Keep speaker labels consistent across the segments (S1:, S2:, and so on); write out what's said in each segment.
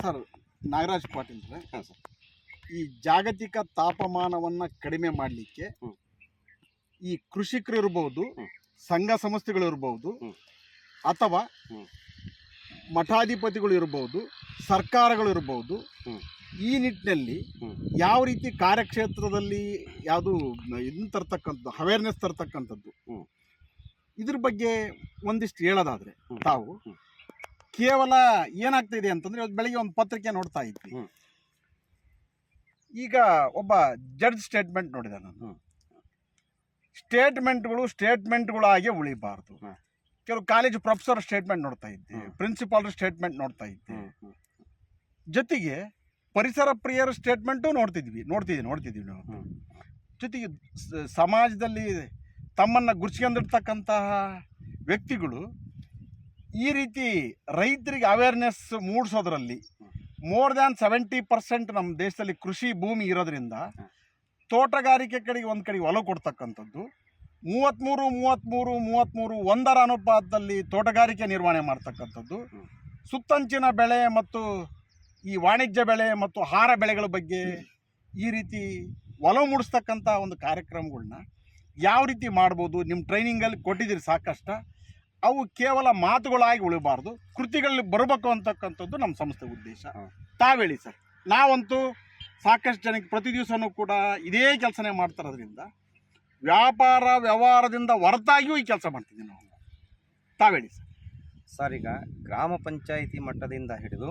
S1: Sir Nagaraj Patil
S2: ಹಾಂ sir.
S1: ಈ ಜಾಗತಿಕ ತಾಪಮಾನವನ್ನ ಕಡಿಮೆ ಮಾಡಲಿಕ್ಕೆ ಈ ಕೃಷಿಕರು ಇರಬಹುದು ಸಂಘ ಸಂಸ್ಥೆಗಳು ಇರಬಹುದು. ಅಥವಾ ಮಠಾಧಿಪತಿಗಳು ಇರಬಹುದು ಸರ್ಕಾರಗಳು ಇರಬಹುದು ಈ ನಿಟ್ಟಿನಲ್ಲಿ ಯಾವ ರೀತಿ ಕಾರ್ಯಕ್ಷೇತ್ರದಲ್ಲಿ ಯಾವುದು ಇದನ್ನ ತರ್ತಕ್ಕಂಥದ್ದು ಅವೇರ್ನೆಸ್ ತರ್ತಕ್ಕಂಥದ್ದು. ಇದ್ರ ಬಗ್ಗೆ ಒಂದಿಷ್ಟು ಹೇಳೋದಾದ್ರೆ ತಾವು. ಕೇವಲ ಏನಾಗ್ತಿದೆ ಅಂತಂದ್ರೆ ಇವತ್ತು ಬೆಳಿಗ್ಗೆ ಒಂದು ಪತ್ರಿಕೆ ನೋಡ್ತಾ ಇದ್ವಿ. ಈಗ ಒಬ್ಬ ಜಡ್ಜ್ ಸ್ಟೇಟ್ಮೆಂಟ್ ನೋಡಿದೆ ನಾನು. ಸ್ಟೇಟ್ಮೆಂಟ್ಗಳು ಸ್ಟೇಟ್ಮೆಂಟ್ಗಳಾಗೆ ಉಳಿಬಾರ್ದು. ಕೆಲವು ಕಾಲೇಜು ಪ್ರೊಫೆಸರ್ ಸ್ಟೇಟ್ಮೆಂಟ್ ನೋಡ್ತಾ ಇದ್ದೆ. ಪ್ರಿನ್ಸಿಪಾಲ್ ಸ್ಟೇಟ್ಮೆಂಟ್ ನೋಡ್ತಾ ಇದ್ದೆ. ಜೊತೆಗೆ ಪರಿಸರ ಪ್ರಿಯರ ಸ್ಟೇಟ್ಮೆಂಟು ನೋಡ್ತಿದ್ವಿ ನೋಡ್ತಿದ್ವಿ ನೋಡ್ತಿದ್ವಿ ನಾವು. ಜೊತೆಗೆ ಸಮಾಜದಲ್ಲಿ ತಮ್ಮನ್ನು ಗುರ್ಸ್ಕೊಂಡಿರ್ತಕ್ಕಂತಹ ವ್ಯಕ್ತಿಗಳು ಈ ರೀತಿ ರೈತರಿಗೆ ಅವೇರ್ನೆಸ್ ಮೂಡಿಸೋದ್ರಲ್ಲಿ ಮೋರ್ ದ್ಯಾನ್ ಸೆವೆಂಟಿ ಪರ್ಸೆಂಟ್ ನಮ್ಮ ದೇಶದಲ್ಲಿ ಕೃಷಿ ಭೂಮಿ ಇರೋದ್ರಿಂದ ತೋಟಗಾರಿಕೆ ಕಡೆಗೆ ಒಂದು ಕಡೆಗೆ ಒಲವು ಕೊಡ್ತಕ್ಕಂಥದ್ದು. ಮೂವತ್ತ್ಮೂರು ಮೂವತ್ತ್ಮೂರು ಮೂವತ್ತ್ಮೂರು ಒಂದರ ಅನುಪಾತದಲ್ಲಿ ತೋಟಗಾರಿಕೆ ನಿರ್ವಹಣೆ ಮಾಡ್ತಕ್ಕಂಥದ್ದು. ಸುತ್ತಂಚಿನ ಬೆಳೆ ಮತ್ತು ಈ ವಾಣಿಜ್ಯ ಬೆಳೆ ಮತ್ತು ಆಹಾರ ಬೆಳೆಗಳ ಬಗ್ಗೆ ಈ ರೀತಿ ಒಲವು ಮೂಡಿಸ್ತಕ್ಕಂಥ ಒಂದು ಕಾರ್ಯಕ್ರಮಗಳನ್ನ ಯಾವ ರೀತಿ ಮಾಡ್ಬೋದು ನಿಮ್ಮ ಟ್ರೈನಿಂಗಲ್ಲಿ ಕೊಟ್ಟಿದ್ದೀರಿ ಸಾಕಷ್ಟು. ಅವು ಕೇವಲ ಮಾತುಗಳಾಗಿ ಉಳಿಬಾರ್ದು. ಕೃತಿಗಳಲ್ಲಿ ಬರಬೇಕು ಅಂತಕ್ಕಂಥದ್ದು ನಮ್ಮ ಸಂಸ್ಥೆ ಉದ್ದೇಶ. ತಾವೇಳಿ ಸರ್ ನಾವಂತೂ ಸಾಕಷ್ಟು ಜನಕ್ಕೆ ಪ್ರತಿ ದಿವಸನೂ ಕೂಡ ಇದೇ ಕೆಲಸನೇ ಮಾಡ್ತಾರೋದ್ರಿಂದ ವ್ಯಾಪಾರ ವ್ಯವಹಾರದಿಂದ ಹೊರತಾಗಿಯೂ ಈ ಕೆಲಸ ಮಾಡ್ತಿದ್ದೀವಿ ನಾವು. ತಾವೇಳಿ ಸರ್.
S2: ಸರ್ ಈಗ ಗ್ರಾಮ ಪಂಚಾಯಿತಿ ಮಟ್ಟದಿಂದ ಹಿಡಿದು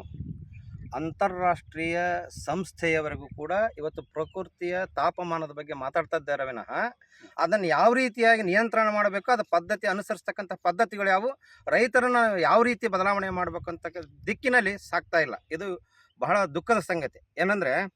S2: ಅಂತಾರಾಷ್ಟ್ರೀಯ ಸಂಸ್ಥೆಯವರೆಗೂ ಕೂಡ ಇವತ್ತು ಪ್ರಕೃತಿಯ ತಾಪಮಾನದ ಬಗ್ಗೆ ಮಾತಾಡ್ತಾ ಇದ್ದಾರೆ ವಿನಃ. ಅದನ್ನು ಯಾವ ರೀತಿಯಾಗಿ ನಿಯಂತ್ರಣ ಮಾಡಬೇಕು, ಅದು ಪದ್ಧತಿ ಅನುಸರಿಸ್ತಕ್ಕಂಥ ಪದ್ಧತಿಗಳು ಯಾವುವು? ರೈತರನ್ನ ಯಾವ ರೀತಿ ಬದಲಾವಣೆ ಮಾಡಬೇಕು ಅಂತ ದಿಕ್ಕಿನಲ್ಲಿ ಸಾಕ್ತಾ ಇಲ್ಲ. ಇದು ಬಹಳ ದುಃಖದ ಸಂಗತಿ. ಏನಂದರೆ,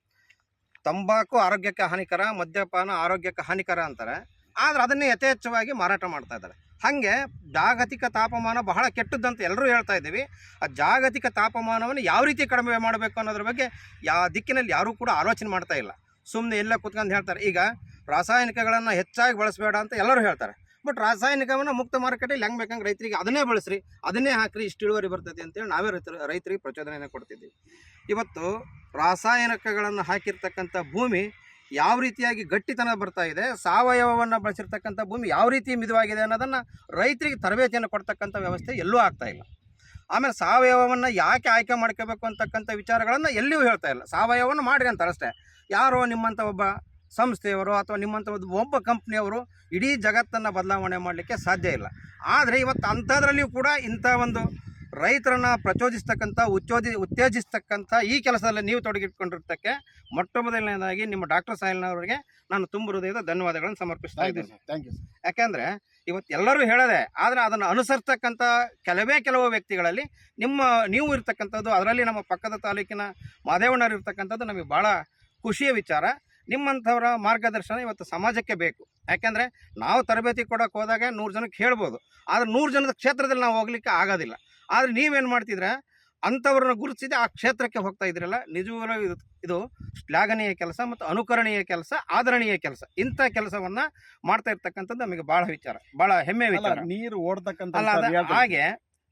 S2: ತಂಬಾಕು ಆರೋಗ್ಯಕ್ಕೆ ಹಾನಿಕರ, ಮದ್ಯಪಾನ ಆರೋಗ್ಯಕ್ಕೆ ಹಾನಿಕರ ಅಂತಾರೆ. ಆದರೆ ಅದನ್ನೇ ಯಥೇಚ್ಛವಾಗಿ ಮಾರಾಟ ಮಾಡ್ತಾ ಇದ್ದಾರೆ. ಹಾಗೆ ಜಾಗತಿಕ ತಾಪಮಾನ ಬಹಳ ಕೆಟ್ಟದ್ದಂತ ಎಲ್ಲರೂ ಹೇಳ್ತಾ ಇದ್ದೀವಿ. ಆ ಜಾಗತಿಕ ತಾಪಮಾನವನ್ನು ಯಾವ ರೀತಿ ಕಡಿಮೆ ಮಾಡಬೇಕು ಅನ್ನೋದ್ರ ಬಗ್ಗೆ ಯಾವ ದಿಕ್ಕಿನಲ್ಲಿ ಯಾರೂ ಕೂಡ ಆಲೋಚನೆ ಮಾಡ್ತಾ ಇಲ್ಲ. ಸುಮ್ಮನೆ ಎಲ್ಲ ಕೂತ್ಕೊಂಡು ಹೇಳ್ತಾರೆ. ಈಗ ರಾಸಾಯನಿಕಗಳನ್ನು ಹೆಚ್ಚಾಗಿ ಬಳಸಬೇಡ ಅಂತ ಎಲ್ಲರೂ ಹೇಳ್ತಾರೆ. ಬಟ್ ರಾಸಾಯನಿಕವನ್ನು ಮುಕ್ತ ಮಾರುಕಟ್ಟೆಯಲ್ಲಿ ಹೆಂಗೆ ಬೇಕಂಗೆ ರೈತರಿಗೆ ಅದನ್ನೇ ಬಳಸ್ರಿ, ಅದನ್ನೇ ಹಾಕ್ರಿ, ಇಷ್ಟು ಇಳುವರಿ ಬರ್ತೈತಿ ಅಂತೇಳಿ ನಾವೇ ರೈತರು, ರೈತರಿಗೆ ಪ್ರಚೋದನೆಯನ್ನು ಕೊಡ್ತಿದ್ದೀವಿ. ಇವತ್ತು ರಾಸಾಯನಿಕಗಳನ್ನು ಹಾಕಿರ್ತಕ್ಕಂಥ ಭೂಮಿ ಯಾವ ರೀತಿಯಾಗಿ ಗಟ್ಟಿತನ ಬರ್ತಾ ಇದೆ, ಸಾವಯವವನ್ನು ಬಳಸಿರ್ತಕ್ಕಂಥ ಭೂಮಿ ಯಾವ ರೀತಿ ಮಿದುವಾಗಿದೆ ಅನ್ನೋದನ್ನು ರೈತರಿಗೆ ತರಬೇತಿಯನ್ನು ಕೊಡ್ತಕ್ಕಂಥ ವ್ಯವಸ್ಥೆ ಎಲ್ಲೂ ಆಗ್ತಾ ಇಲ್ಲ. ಆಮೇಲೆ ಸಾವಯವವನ್ನು ಯಾಕೆ ಆಯ್ಕೆ ಮಾಡ್ಕೋಬೇಕು ಅಂತಕ್ಕಂಥ ವಿಚಾರಗಳನ್ನು ಎಲ್ಲಿಯೂ ಹೇಳ್ತಾ ಇಲ್ಲ. ಸಾವಯವವನ್ನು ಮಾಡಿ ಅಂತ ಅಷ್ಟೇ ಯಾರೋ ನಿಮ್ಮಂಥ ಒಬ್ಬ ಸಂಸ್ಥೆಯವರು ಅಥವಾ ನಿಮ್ಮಂಥ ಒಬ್ಬ ಕಂಪ್ನಿಯವರು ಇಡೀ ಜಗತ್ತನ್ನು ಬದಲಾವಣೆ ಮಾಡಲಿಕ್ಕೆ ಸಾಧ್ಯ ಇಲ್ಲ. ಆದರೆ ಇವತ್ತು ಅಂಥದ್ರಲ್ಲಿಯೂ ಕೂಡ ಇಂಥ ಒಂದು ರೈತರನ್ನ ಪ್ರಚೋದಿಸ್ತಕ್ಕಂಥ ಉಚ್ಚೋದಿ ಉತ್ತೇಜಿಸ್ತಕ್ಕಂಥ ಈ ಕೆಲಸದಲ್ಲಿ ನೀವು ತೊಡಗಿಟ್ಕೊಂಡಿರ್ತಕ್ಕೆ ಮೊಟ್ಟ ಮೊದಲನೇದಾಗಿ ನಿಮ್ಮ ಡಾಕ್ಟರ್ ಸಾಯಿಲ್ನವರಿಗೆ ನಾನು ತುಂಬ ಹೃದಯದ ಧನ್ಯವಾದಗಳನ್ನು ಸಮರ್ಪಿಸ್ತಾ ಇದ್ದೀನಿ.
S1: ಸರ್ ಥ್ಯಾಂಕ್ ಯು
S2: ಯಾಕೆಂದರೆ ಇವತ್ತು ಎಲ್ಲರೂ ಹೇಳದೆ ಆದರೆ ಅದನ್ನು ಅನುಸರಿಸ್ತಕ್ಕಂಥ ಕೆಲವೇ ಕೆಲವು ವ್ಯಕ್ತಿಗಳಲ್ಲಿ ನಿಮ್ಮ ನೀವು ಇರ್ತಕ್ಕಂಥದ್ದು ಅದರಲ್ಲಿ ನಮ್ಮ ಪಕ್ಕದ ತಾಲೂಕಿನ ಮಾದೇವಣ್ಣರು ಇರ್ತಕ್ಕಂಥದ್ದು ನಮಗೆ ಭಾಳ ಖುಷಿಯ ವಿಚಾರ. ನಿಮ್ಮಂಥವರ ಮಾರ್ಗದರ್ಶನ ಇವತ್ತು ಸಮಾಜಕ್ಕೆ ಬೇಕು. ಯಾಕೆಂದರೆ ನಾವು ತರಬೇತಿ ಕೊಡೋಕೆ ಹೋದಾಗ ನೂರು ಜನಕ್ಕೆ ಹೇಳ್ಬೋದು. ಆದರೆ ನೂರು ಜನದ ಕ್ಷೇತ್ರದಲ್ಲಿ ನಾವು ಹೋಗ್ಲಿಕ್ಕೆ ಆಗೋದಿಲ್ಲ. ಆದರೆ ನೀವೇನು ಮಾಡ್ತಿದ್ರೆ ಅಂಥವ್ರನ್ನ ಗುರುತಿಸಿದೆ ಆ ಕ್ಷೇತ್ರಕ್ಕೆ ಹೋಗ್ತಾ ಇದ್ರಲ್ಲ ನಿಜವಾಗ್ಲೂ ಇದು ಇದು ಶ್ಲಾಘನೀಯ ಕೆಲಸ ಮತ್ತು ಅನುಕರಣೀಯ ಕೆಲಸ ಆದರಣೀಯ ಕೆಲಸ. ಇಂಥ ಕೆಲಸವನ್ನ ಮಾಡ್ತಾ ಇರ್ತಕ್ಕಂಥದ್ದು ನಮಗೆ ಬಹಳ ವಿಚಾರ ಬಹಳ ಹೆಮ್ಮೆ ವಿಚಾರ.
S1: ನೀರು ಓಡ್ತಕ್ಕಂಥ.
S2: ಹಾಗೆ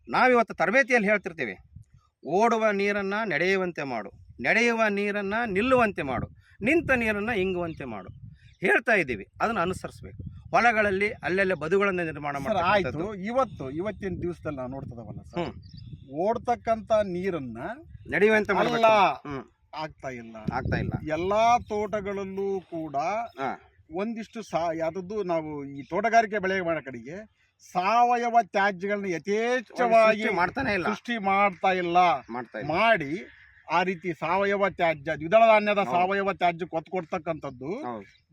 S2: ನಾವಿವತ್ತು ತರಬೇತಿಯಲ್ಲಿ ಹೇಳ್ತಿರ್ತೀವಿ ಓಡುವ ನೀರನ್ನ ನಡೆಯುವಂತೆ ಮಾಡು ನಡೆಯುವ ನೀರನ್ನ ನಿಲ್ಲುವಂತೆ ಮಾಡು ನಿಂತ ನೀರನ್ನ ಇಂಗುವಂತೆ ಮಾಡು. ಹೇಳ್ತಾ ಇದ್ದೀವಿ ಅದನ್ನು ಅನುಸರಿಸಬೇಕು. ಹೊಲಗಳಲ್ಲಿ ಅಲ್ಲೆಲ್ಲ ಬದುಗಳನ್ನು ನಿರ್ಮಾಣ
S1: ಸರ್ ಆಯ್ತು. ಇವತ್ತು ಇವತ್ತಿನ ದಿವಸದಲ್ಲಿ ನಾವು ನೋಡ್ತದವಲ್ಲ ಸರ್
S2: ಹ್ಮ್.
S1: ಓಡ್ತಕ್ಕಂತ ನೀರನ್ನ
S2: ನಡೆಯುವಂತ
S1: ಅಲ್ಲ
S2: ಮಾಡಲ್ಲ ಹ್ಮ್.
S1: ಆಗ್ತಾ ಇಲ್ಲ.
S2: ಆಗ್ತಾ ಇಲ್ಲ.
S1: ಎಲ್ಲಾ ತೋಟಗಳಲ್ಲೂ ಕೂಡ
S2: ಹಾ.
S1: ಒಂದಿಷ್ಟು ಸಾ ಯಾವ್ದದ್ದು ನಾವು ಈ ತೋಟಗಾರಿಕೆ ಬೆಳೆ ಮಾಡೋ ಕಡೆಗೆ ಸಾವಯವ ತ್ಯಾಜ್ಯಗಳನ್ನ ಯಥೇಚ್ಛವಾಗಿ
S2: ಸೃಷ್ಟಿ ಮಾಡ್ತಾನೆ ಇಲ್ಲ.
S1: ಸೃಷ್ಟಿ ಮಾಡ್ತಾ ಇಲ್ಲ.
S2: ಮಾಡ್ತಾ ಇಲ್ಲ.
S1: ಮಾಡಿ ಆ ರೀತಿ ಸಾವಯವ ತ್ಯಾಜ್ಯ ದ್ವಿದಳ ಧಾನ್ಯದ ಸಾವಯವ ತ್ಯಾಜ್ಯ ಕೊತ್ ಕೊಡ್ತಕ್ಕಂಥದ್ದು.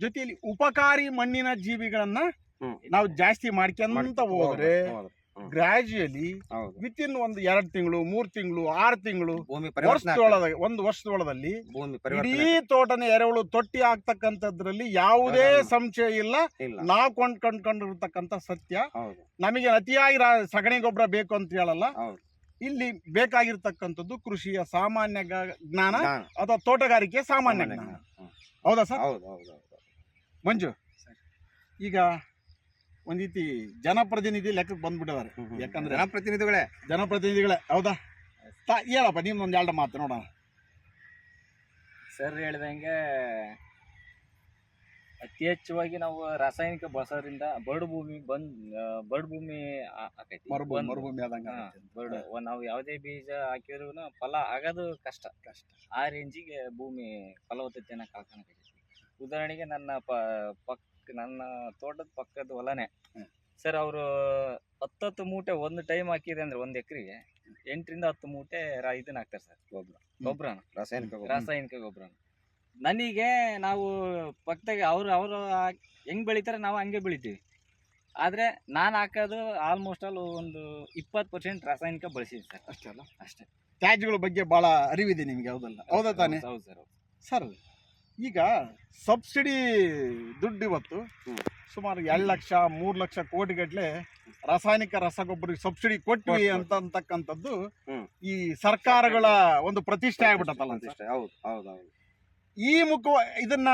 S1: ಜೊತೆಯಲ್ಲಿ ಉಪಕಾರಿ ಮಣ್ಣಿನ ಜೀವಿಗಳನ್ನ. ನಾವು ಜಾಸ್ತಿ ಮಾಡ್ಕೊಂತ ಹೋದ್ರೆ
S2: ಹೌದು, ಹೌದು,
S1: ಗ್ರಾಜುಯಲಿ. ವಿತ್ ಇನ್ ಒಂದು ಎರಡು ತಿಂಗಳು ಮೂರ್ ತಿಂಗಳು ಆರು ತಿಂಗಳು
S2: ವರ್ಷದೊಳದ
S1: ವರ್ಷದೊಳಗೆ ಒಂದು ವರ್ಷದೊಳದಲ್ಲಿ ಇಡೀ ತೋಟನ ಎರೆಹುಳು ತೊಟ್ಟಿ ಆಗ್ತಕ್ಕಂಥದ್ರಲ್ಲಿ ಯಾವುದೇ ಸಂಶಯ ಇಲ್ಲ. ನಾವು ಕೊಂಡ್ ಕಂಡ್ಕೊಂಡಿರ್ತಕ್ಕಂಥ ಸತ್ಯ. ನಮಗೆ ಅತಿಯಾಗಿ ಸಗಣಿ ಗೊಬ್ಬರ ಬೇಕು ಅಂತ ಹೇಳಲ್ಲ. ಇಲ್ಲಿ ಬೇಕಾಗಿರ್ತಕ್ಕಂಥದ್ದು ಕೃಷಿಯ ಸಾಮಾನ್ಯ ಗ- ಜ್ಞಾನ. ಅಥವಾ ತೋಟಗಾರಿಕೆ ಸಾಮಾನ್ಯ ಜ್ಞಾನ. ಹೌದಾ ಸರ್?
S2: ಹೌದು
S1: ಮಂಜು ಈಗ ಒಂದ್ ರೀತಿ ಜನಪ್ರತಿನಿಧಿ ಲೆಕ್ಕಕ್ಕೆ ಬಂದ್ಬಿಟ್ಟಿದ್ದಾರೆ. ಯಾಕಂದ್ರೆ
S2: ಜನಪ್ರತಿನಿಧಿಗಳೇ.
S1: ಜನಪ್ರತಿನಿಧಿಗಳೇ ಹೌದಾ? ತಾ ಹೇಳಪ್ಪ ನಿಮ್ದೊಂದು ಎರಡು ಮಾತು ನೋಡೋಣ.
S3: ಸರ್ ಹೇಳ್ದಂಗೆ ಅತಿ ಹೆಚ್ಚವಾಗಿ ನಾವು ರಾಸಾಯನಿಕ ಬಳಸೋದ್ರಿಂದ ಬರ್ಡ್ ಭೂಮಿ ಬಂದ್ ಬರ್ಡ್ ಭೂಮಿ ಆ- ಆಕೈತಿ.
S1: ಮರುಭೂಮಿ
S3: ಒಂದು-
S1: ಮರುಭೂಮಿ ಆದಂಗೆ
S3: ಹಾ,
S1: ಆಗುತ್ತೆ ಅಂತ.
S3: ಒಂದ್ ನಾವು ಯಾವುದೇ ಬೀಜ ಹಾಕಿದ್ರು ಫಲ ಆಗೋದು ಕಷ್ಟ. ಕಷ್ಟ. ಆ ರೇಂಜಿಗೆ ಭೂಮಿ ಫಲವತ್ತತೆಯನ್ನ ಕಳ್ಕೊಳಕೈತಿ ಉದಾಹರಣೆಗೆ ನನ್ನ ಪ ಪಕ್ಕ ನನ್ನ ತೋಟದ ಪಕ್ಕದ ಹೊಲನೇ
S1: ಹ್ಮ್.
S3: ಸರ್ ಅವರು ಹತ್ತತ್ತು ಮೂಟೆ ಒಂದು ಟೈಮ್ ಹಾಕಿದೆ ಅಂದ್ರೆ ಒಂದು ಎಕರೆಗೆ ಎಂಟರಿಂದ ಹತ್ತು ಮೂಟೆ ರಾ- ಇದನ್ನ ಹಾಕ್ತಾರೆ ಸರ್.
S2: ಗೊಬ್ಬರ
S3: ಗೊಬ್ಬರನ
S2: ರಾಸಾಯನಿಕ ಗೊಬ್ಬರ
S3: ರಾಸಾಯನಿಕ ಗೊಬ್ಬರ ನನಗೆ ನಾವು ಪಕ್ಕದಾಗೆ ಅವ್ರು ಅವರು ಹೆಂಗೆ ಬೆಳಿತಾರೆ ನಾವು ಹಂಗೆ ಬೆಳಿತೀವಿ. ಆದರೆ ನಾನು ಹಾಕೋದು ಆಲ್ಮೋಸ್ಟ್ ಆಲ್ ಒಂದು ಇಪ್ಪತ್ತು ಪರ್ಸೆಂಟ್ ರಾಸಾಯನಿಕ ಬಳಸಿದ್ದೀನಿ ಸರ್.
S1: ಅಷ್ಟೇ ಅಲ್ಲ?
S3: ಅಷ್ಟೇ.
S1: ತ್ಯಾಜ್ಯಗಳ ಬಗ್ಗೆ ಭಾಳ ಅರಿವಿದೆ ನಿಮಗೆ ಹೌದಲ್ಲ? ಹೌದಾ ತಾನೇ?
S3: ಹೌದು ಸರ್
S1: ಸರ್ ಈಗ ಸಬ್ಸಿಡಿ ದುಡ್ಡು ಇವತ್ತು ಸುಮಾರು ಎರಡು ಲಕ್ಷ ಮೂರು ಲಕ್ಷ ಕೋಟಿ ಗಟ್ಟಲೆ ರಾಸಾಯನಿಕ ರಸಗೊಬ್ಬರ ಸಬ್ಸಿಡಿ ಕೊಟ್ವಿ. ಅಂತ ಅಂತಕ್ಕಂಥದ್ದು ಈ ಸರ್ಕಾರಗಳ ಒಂದು ಪ್ರತಿಷ್ಠೆ ಆಗ್ಬಿಟ್ಟತ್ತಲ್ಲ
S2: ಹೌದು ಹೌದು ಹೌದು.
S1: ಈ ಮುಖ ಇದನ್ನ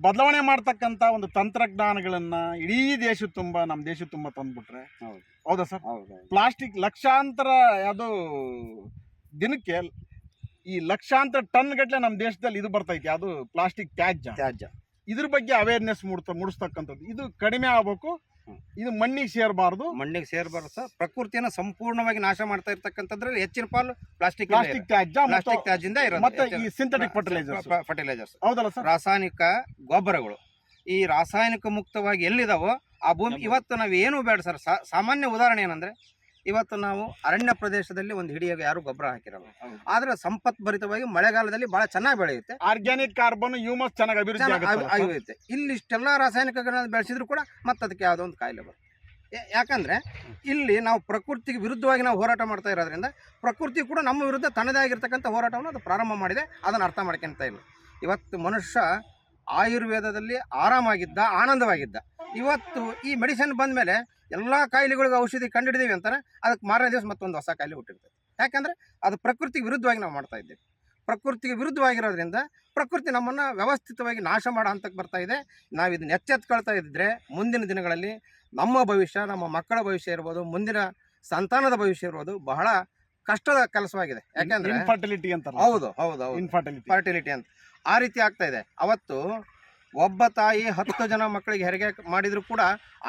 S1: ಬದಲಾವಣೆ ಮಾಡ್ತಕ್ಕಂಥ ಒಂದು ತಂತ್ರಜ್ಞಾನಗಳನ್ನ ಇಡೀ ದೇಶ ತುಂಬ ನಮ್ಮ ದೇಶ ತುಂಬ ತಂದ್ಬಿಟ್ರೆ.
S2: ಹೌದು.
S1: ಹೌದಾ ಸರ್? ಪ್ಲಾಸ್ಟಿಕ್ ಲಕ್ಷಾಂತರ ಯಾವುದು ದಿನಕ್ಕೆ ಈ ಲಕ್ಷಾಂತರ ಟನ್ ಗಟ್ಟಲೆ ನಮ್ಮ ದೇಶದಲ್ಲಿ ಇದು ಬರ್ತೈತಿ ಅದು ಪ್ಲಾಸ್ಟಿಕ್ ತ್ಯಾಜ್ಯ.
S2: ತ್ಯಾಜ್ಯ.
S1: ಇದ್ರ ಬಗ್ಗೆ ಅವೇರ್ನೆಸ್ ಮೂಡ್ತಾ ಮೂಡಿಸ್ತಕ್ಕಂಥದ್ದು. ಇದು ಕಡಿಮೆ ಆಗ್ಬೇಕು. ಇದು ಮಣ್ಣಿಗೆ ಸೇರಬಾರ್ದು.
S2: ಮಣ್ಣಿಗೆ ಸೇರಬಾರ್ದು ಸರ್. ಪ್ರಕೃತಿಯನ್ನು ಸಂಪೂರ್ಣವಾಗಿ ನಾಶ ಮಾಡ್ತಾ ಇರ್ತಕ್ಕಂಥದ್ರಲ್ಲಿ ಹೆಚ್ಚಿನ ಪಾಲು ಪ್ಲಾಸ್ಟಿಕ್
S1: ಪ್ಲಾಸ್ಟಿಕ್ ತ್ಯಾಜ್ಯ
S2: ಪ್ಲಾಸ್ಟಿಕ್ ತ್ಯಾಜ್ಯದಿಂದ
S1: ಮತ್ತೆ ಈ ಸಿಂಥೆಟಿಕ್ ಫರ್ಟಿಲೈಸರ್ಸ್
S2: ಫರ್ಟಿಲೈಸರ್ಸ್
S1: ಹೌದಲ್ಲ ಸರ್?
S2: ರಾಸಾಯನಿಕ ಗೊಬ್ಬರಗಳು. ಈ ರಾಸಾಯನಿಕ ಮುಕ್ತವಾಗಿ ಎಲ್ಲಿದಾವೋ ಆ ಭೂಮಿ ಇವತ್ತು ನಾವು ಏನು ಬೇಡ ಸರ್. ಸಾಮಾನ್ಯ ಉದಾಹರಣೆ ಏನಂದ್ರೆ ಇವತ್ತು ನಾವು ಅರಣ್ಯ ಪ್ರದೇಶದಲ್ಲಿ ಒಂದು ಹಿಡಿಯಾಗ ಯಾರು ಗೊಬ್ಬರ ಹಾಕಿರಲ್ಲ. ಆದ್ರೆ ಸಂಪತ್ ಭರಿತವಾಗಿ ಮಳೆಗಾಲದಲ್ಲಿ ಬಹಳ ಚೆನ್ನಾಗಿ ಬೆಳೆಯುತ್ತೆ.
S1: ಆರ್ಗ್ಯಾನಿಕ್ ಕಾರ್ಬನ್ ಹ್ಯೂಮಸ್ ಚೆನ್ನಾಗಿ ಅಭಿವೃದ್ಧಿ ಆಗುತ್ತೆ.
S2: ಇಲ್ಲಿ ಇಷ್ಟೆಲ್ಲ ರಾಸಾಯನಿಕಗಳನ್ನ ಬೆಳೆಸಿದ್ರು ಕೂಡ ಮತ್ತೆ ಅದಕ್ಕೆ ಯಾವುದೋ ಒಂದು ಕಾಯಿಲೆ ಬರುತ್ತೆ. ಯಾಕಂದ್ರೆ ಇಲ್ಲಿ ನಾವು ಪ್ರಕೃತಿಗೆ ವಿರುದ್ಧವಾಗಿ ನಾವು ಹೋರಾಟ ಮಾಡ್ತಾ ಇರೋದ್ರಿಂದ ಪ್ರಕೃತಿ ಕೂಡ ನಮ್ಮ ವಿರುದ್ಧ ತನ್ನದೇ ಆಗಿರ್ತಕ್ಕಂಥ ಹೋರಾಟವನ್ನು ಅದು ಪ್ರಾರಂಭ ಮಾಡಿದೆ. ಅದನ್ನು ಅರ್ಥ ಮಾಡ್ಕೊಂತ ಇಲ್ಲ. ಇವತ್ತು ಮನುಷ್ಯ ಆಯುರ್ವೇದದಲ್ಲಿ ಆರಾಮಾಗಿದ್ದ ಆನಂದವಾಗಿದ್ದ. ಇವತ್ತು ಈ ಮೆಡಿಸಿನ್ ಬಂದ ಮೇಲೆ ಎಲ್ಲ ಕಾಯಿಲೆಗಳಿಗೆ ಔಷಧಿ ಕಂಡಿಡಿದೀವಿ ಅಂತಾರೆ. ಅದಕ್ಕೆ ಮಾರನೇ ದಿವಸ ಮತ್ತೊಂದು ಹೊಸ ಕಾಯಿಲೆ ಹುಟ್ಟಿರ್ತದೆ ಯಾಕಂದ್ರೆ ಅದು ಪ್ರಕೃತಿಗೆ ವಿರುದ್ಧವಾಗಿ ನಾವು ಮಾಡ್ತಾ ಇದ್ದೀವಿ. ಪ್ರಕೃತಿಗೆ ವಿರುದ್ಧವಾಗಿರೋದ್ರಿಂದ ಪ್ರಕೃತಿ ನಮ್ಮನ್ನು ವ್ಯವಸ್ಥಿತವಾಗಿ ನಾಶ ಮಾಡೋ ಹಂತಕ್ಕೆ ಬರ್ತಾ ಇದೆ. ನಾವು ಇದನ್ನ ಎಚ್ಚೆತ್ಕೊಳ್ತಾ ಇದ್ದರೆ ಮುಂದಿನ ದಿನಗಳಲ್ಲಿ ನಮ್ಮ ಭವಿಷ್ಯ ನಮ್ಮ ಮಕ್ಕಳ ಭವಿಷ್ಯ ಇರ್ಬೋದು ಮುಂದಿನ ಸಂತಾನದ ಭವಿಷ್ಯ ಇರ್ಬೋದು ಬಹಳ ಕಷ್ಟದ ಕೆಲಸವಾಗಿದೆ. ಯಾಕಂದ್ರೆ
S1: ಇನ್ಫರ್ಟಿಲಿಟಿ ಅಂತ
S2: ಹೌದು ಹೌದು ಹೌದು.
S1: ಇನ್ಫರ್ಟಿಲಿಟಿ
S2: ಫರ್ಟಿಲಿಟಿ ಅಂತ. ಆ ರೀತಿ ಆಗ್ತಾ ಇದೆ. ಅವತ್ತು ಒಬ್ಬ ತಾಯಿ ಹತ್ತು ಜನ ಮಕ್ಕಳಿಗೆ ಹೆರಿಗೆ ಮಾಡಿದ್ರು ಕೂಡ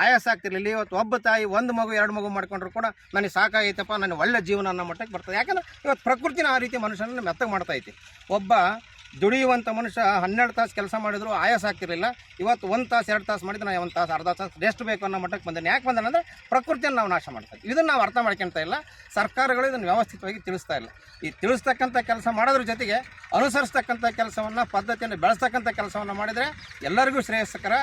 S2: ಆಯಾಸ ಆಗ್ತಿರ್ಲಿಲ್ಲ. ಇವತ್ತು ಒಬ್ಬ ತಾಯಿ ಒಂದು ಮಗು, ಎರಡು ಮಗು ಮಾಡ್ಕೊಂಡ್ರು ಕೂಡ ನನಗೆ ಸಾಕಾಗೈತಪ್ಪ, ನನಗೆ ಒಳ್ಳೆ ಜೀವನ ಅನ್ನೋ ಮಟ್ಟಕ್ಕೆ ಬರ್ತದೆ. ಯಾಕಂದ್ರೆ ಇವತ್ತು ಪ್ರಕೃತಿನ ಆ ರೀತಿ ಮನುಷ್ಯನ ಮೆತ್ತಗೆ ಮಾಡ್ತಾ ಐತಿ. ಒಬ್ಬ ದುಡಿಯುವಂಥ ಮನುಷ್ಯ ಹನ್ನೆರಡು ತಾಸು ಕೆಲಸ ಮಾಡಿದ್ರು ಆಯಾಸ ಆಗ್ತಿರಲಿಲ್ಲ. ಇವತ್ತು ಒಂದು ತಾಸು, ಎರಡು ತಾಸು ಮಾಡಿದ್ರೆ ನಾನು ಒಂದು ತಾಸು, ಅರ್ಧ ತಾಸು ರೆಸ್ಟ್ ಬೇಕು ಅನ್ನೋ ಮಟ್ಟಕ್ಕೆ ಬಂದೇನೆ. ಯಾಕೆ ಬಂದಾನೆ ಅಂದರೆ ಪ್ರಕೃತಿಯನ್ನು ನಾವು ನಾಶ ಮಾಡ್ತೀವಿ. ಇದನ್ನು ನಾವು ಅರ್ಥ ಮಾಡ್ಕೊಳ್ತಾ ಇಲ್ಲ. ಸರ್ಕಾರಗಳು ಇದನ್ನು ವ್ಯವಸ್ಥಿತವಾಗಿ ತಿಳಿಸ್ತಾ ಇಲ್ಲ. ಈ ತಿಳಿಸ್ತಕ್ಕಂಥ ಕೆಲಸ ಮಾಡೋದ್ರ ಜೊತೆಗೆ ಅನುಸರಿಸ್ತಕ್ಕಂಥ ಕೆಲಸವನ್ನು, ಪದ್ಧತಿಯನ್ನು ಬೆಳೆಸ್ತಕ್ಕಂಥ ಕೆಲಸವನ್ನು ಮಾಡಿದರೆ ಎಲ್ಲರಿಗೂ ಶ್ರೇಯಸ್ಕರ.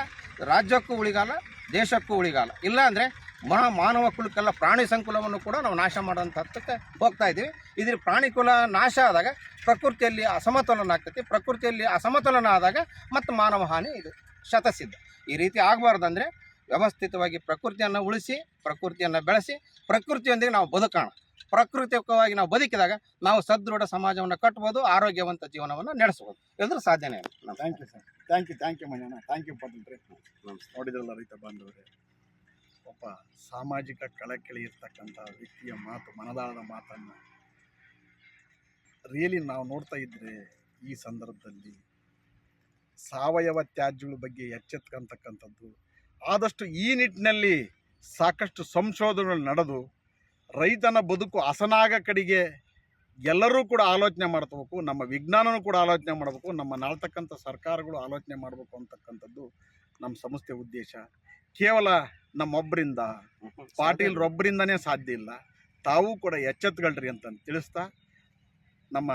S2: ರಾಜ್ಯಕ್ಕೂ ಉಳಿಗಾಲ, ದೇಶಕ್ಕೂ ಉಳಿಗಾಲ. ಇಲ್ಲ ಅಂದರೆ ಮಹಾ ಮಾನವ ಕುಲಕ್ಕೆಲ್ಲ ಪ್ರಾಣಿ ಸಂಕುಲವನ್ನು ಕೂಡ ನಾವು ನಾಶ ಮಾಡೋಂಥ ಹತ್ತಕ್ಕೆ ಹೋಗ್ತಾ ಇದ್ದೀವಿ. ಇದ್ರ ಪ್ರಾಣಿ ಕುಲ ನಾಶ ಆದಾಗ ಪ್ರಕೃತಿಯಲ್ಲಿ ಅಸಮತೋಲನ ಆಗ್ತೈತಿ. ಪ್ರಕೃತಿಯಲ್ಲಿ ಅಸಮತೋಲನ ಆದಾಗ ಮತ್ತು ಮಾನವ ಹಾನಿ ಇದು ಶತಸಿದ್ಧ. ಈ ರೀತಿ ಆಗಬಾರ್ದಂದ್ರೆ ವ್ಯವಸ್ಥಿತವಾಗಿ ಪ್ರಕೃತಿಯನ್ನು ಉಳಿಸಿ ಪ್ರಕೃತಿಯನ್ನು ಬೆಳೆಸಿ ಪ್ರಕೃತಿಯೊಂದಿಗೆ ನಾವು ಬದುಕೋಣ. ಪ್ರಾಕೃತಿಕವಾಗಿ ನಾವು ಬದುಕಿದಾಗ ನಾವು ಸದೃಢ ಸಮಾಜವನ್ನು ಕಟ್ಬೋದು ಆರೋಗ್ಯವಂತ ಜೀವನವನ್ನು ನಡೆಸ್ಬೋದು. ಇದ್ರ ಸಾಧ್ಯನೇ ಇಲ್ಲ.
S1: Thank you sir thank you thank you Manjanna thank you ಪ್ರಯತ್ನ ನೋಡಿದ್ರಲ್ಲ ರೈತ ಬಾಂಧವರೇ. ಒಬ್ಬ ಸಾಮಾಜಿಕ ಕಳಕಳಿ ವ್ಯಕ್ತಿಯ ಮಾತು, ಮನದಾಳದ ಮಾತನ್ನು ರಿಯಲಿ ನಾವು ನೋಡ್ತಾ ಇದ್ದರೆ ಈ ಸಂದರ್ಭದಲ್ಲಿ ಸಾವಯವ ತ್ಯಾಜ್ಯಗಳ ಬಗ್ಗೆ ಎಚ್ಚೆತ್ಕಂತಕ್ಕಂಥದ್ದು, ಆದಷ್ಟು ಈ ನಿಟ್ಟಿನಲ್ಲಿ ಸಾಕಷ್ಟು ಸಂಶೋಧನೆಗಳು ನಡೆದು ರೈತನ ಬದುಕು ಹಸನಾಗ ಕಡೆಗೆ ಎಲ್ಲರೂ ಕೂಡ ಆಲೋಚನೆ ಮಾಡ್ಕೋಬೇಕು, ನಮ್ಮ ವಿಜ್ಞಾನನೂ ಕೂಡ ಆಲೋಚನೆ ಮಾಡಬೇಕು, ನಮ್ಮ ನಾಳ್ತಕ್ಕಂಥ ಸರ್ಕಾರಗಳು ಆಲೋಚನೆ ಮಾಡಬೇಕು ಅಂತಕ್ಕಂಥದ್ದು ನಮ್ಮ ಸಂಸ್ಥೆ ಉದ್ದೇಶ. ಕೇವಲ ನಮ್ಮೊಬ್ಬರಿಂದ. ಪಾಟೀಲ್ರೊಬ್ಬರಿಂದನೇ ಸಾಧ್ಯ ಇಲ್ಲ. ತಾವು ಕೂಡ ಎಚ್ಚೆತ್ಕೊಳ್ರಿ ಅಂತ ತಿಳಿಸ್ತಾ ನಮ್ಮ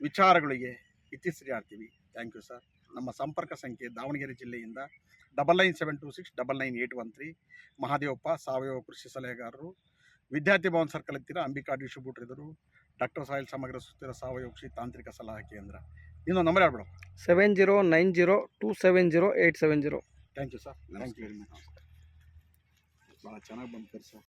S1: ವಿಚಾರಗಳಿಗೆ ಇತಿಶ್ರೀ ಆಡ್ತೀವಿ ಥ್ಯಾಂಕ್ ಯು ಸರ್. ನಮ್ಮ ಸಂಪರ್ಕ ಸಂಖ್ಯೆ ದಾವಣಗೆರೆ ಜಿಲ್ಲೆಯಿಂದ double nine seven two six double nine eight one three Mahadevappa ಸಾವಯವ ಕೃಷಿ ಸಲಹೆಗಾರರು ವಿದ್ಯಾರ್ಥಿ ಭವನ್ ಸರ್ಕಲ್ ಹತ್ತಿರ ಅಂಬಿಕಾ ಡಿಸ್ಟ್ರಿಬ್ಯೂಟರ್ ಇದ್ದರು ಡಾಕ್ಟರ್ ಸಾಯಿಲ್ ಸಮಗ್ರ ಸುಸ್ಥಿರ ಸಾವಯವ ಕೃಷಿ ತಾಂತ್ರಿಕ ಸಲಹಾ ಕೇಂದ್ರ. ಇನ್ನೊಂದು ನಂಬರ್ ಹೇಳ್ಬಿಡು
S4: seven zero nine zero two seven zero eight seven zero.
S1: Thank you sir. Thank you very much. ಭಾಳ ಚೆನ್ನಾಗಿ ಬಂತು ಸರ್